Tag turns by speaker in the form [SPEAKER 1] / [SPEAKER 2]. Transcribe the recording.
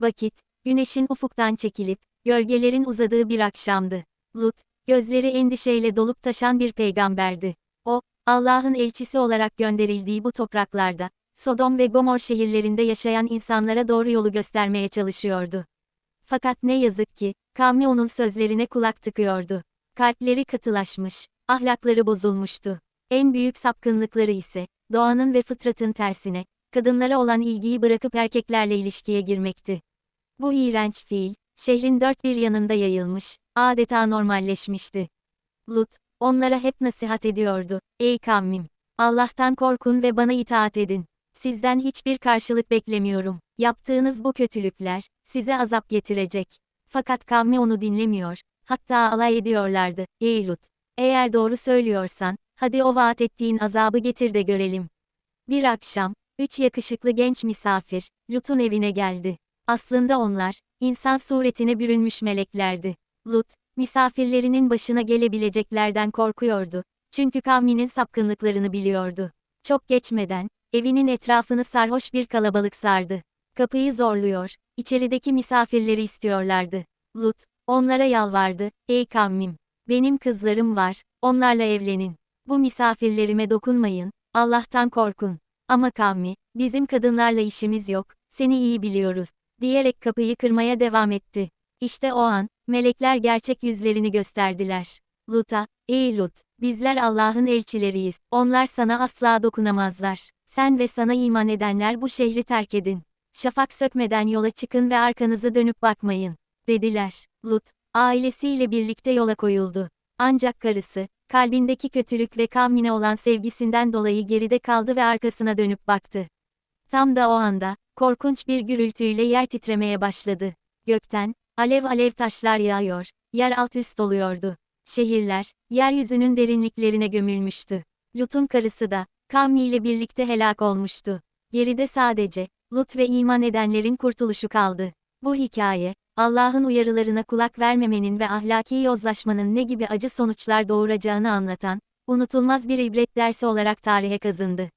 [SPEAKER 1] Vakit, güneşin ufuktan çekilip, gölgelerin uzadığı bir akşamdı. Lut, gözleri endişeyle dolup taşan bir peygamberdi. O, Allah'ın elçisi olarak gönderildiği bu topraklarda, Sodom ve Gomor şehirlerinde yaşayan insanlara doğru yolu göstermeye çalışıyordu. Fakat ne yazık ki, kavmi onun sözlerine kulak tıkıyordu. Kalpleri katılaşmış, ahlakları bozulmuştu. En büyük sapkınlıkları ise, doğanın ve fıtratın tersine, kadınlara olan ilgiyi bırakıp erkeklerle ilişkiye girmekti. Bu iğrenç fiil, şehrin dört bir yanında yayılmış, adeta normalleşmişti. Lut, onlara hep nasihat ediyordu, ey kavmim, Allah'tan korkun ve bana itaat edin. Sizden hiçbir karşılık beklemiyorum. Yaptığınız bu kötülükler, size azap getirecek. Fakat kavmi onu dinlemiyor, hatta alay ediyorlardı, ey Lut, eğer doğru söylüyorsan, hadi o vaat ettiğin azabı getir de görelim. Bir akşam, üç yakışıklı genç misafir, Lut'un evine geldi. Aslında onlar, insan suretine bürünmüş meleklerdi. Lut, misafirlerinin başına gelebileceklerden korkuyordu. Çünkü kavminin sapkınlıklarını biliyordu. Çok geçmeden, evinin etrafını sarhoş bir kalabalık sardı. Kapıyı zorluyor, içerideki misafirleri istiyorlardı. Lut, onlara yalvardı, ey kavmim, benim kızlarım var, onlarla evlenin. Bu misafirlerime dokunmayın, Allah'tan korkun. Ama kavmi, bizim kadınlarla işimiz yok, seni iyi biliyoruz, diyerek kapıyı kırmaya devam etti. İşte o an, melekler gerçek yüzlerini gösterdiler. Lut'a, ey Lut, bizler Allah'ın elçileriyiz, onlar sana asla dokunamazlar. Sen ve sana iman edenler bu şehri terk edin. Şafak sökmeden yola çıkın ve arkanızı dönüp bakmayın, dediler. Lut, ailesiyle birlikte yola koyuldu. Ancak karısı, kalbindeki kötülük ve kavmine olan sevgisinden dolayı geride kaldı ve arkasına dönüp baktı. Tam da o anda, korkunç bir gürültüyle yer titremeye başladı. Gökten, alev alev taşlar yağıyor, yer alt üst oluyordu. Şehirler, yeryüzünün derinliklerine gömülmüştü. Lut'un karısı da, kavmiyle birlikte helak olmuştu. Geride sadece, Lut ve iman edenlerin kurtuluşu kaldı. Bu hikaye, Allah'ın uyarılarına kulak vermemenin ve ahlaki yozlaşmanın ne gibi acı sonuçlar doğuracağını anlatan, unutulmaz bir ibret dersi olarak tarihe kazındı.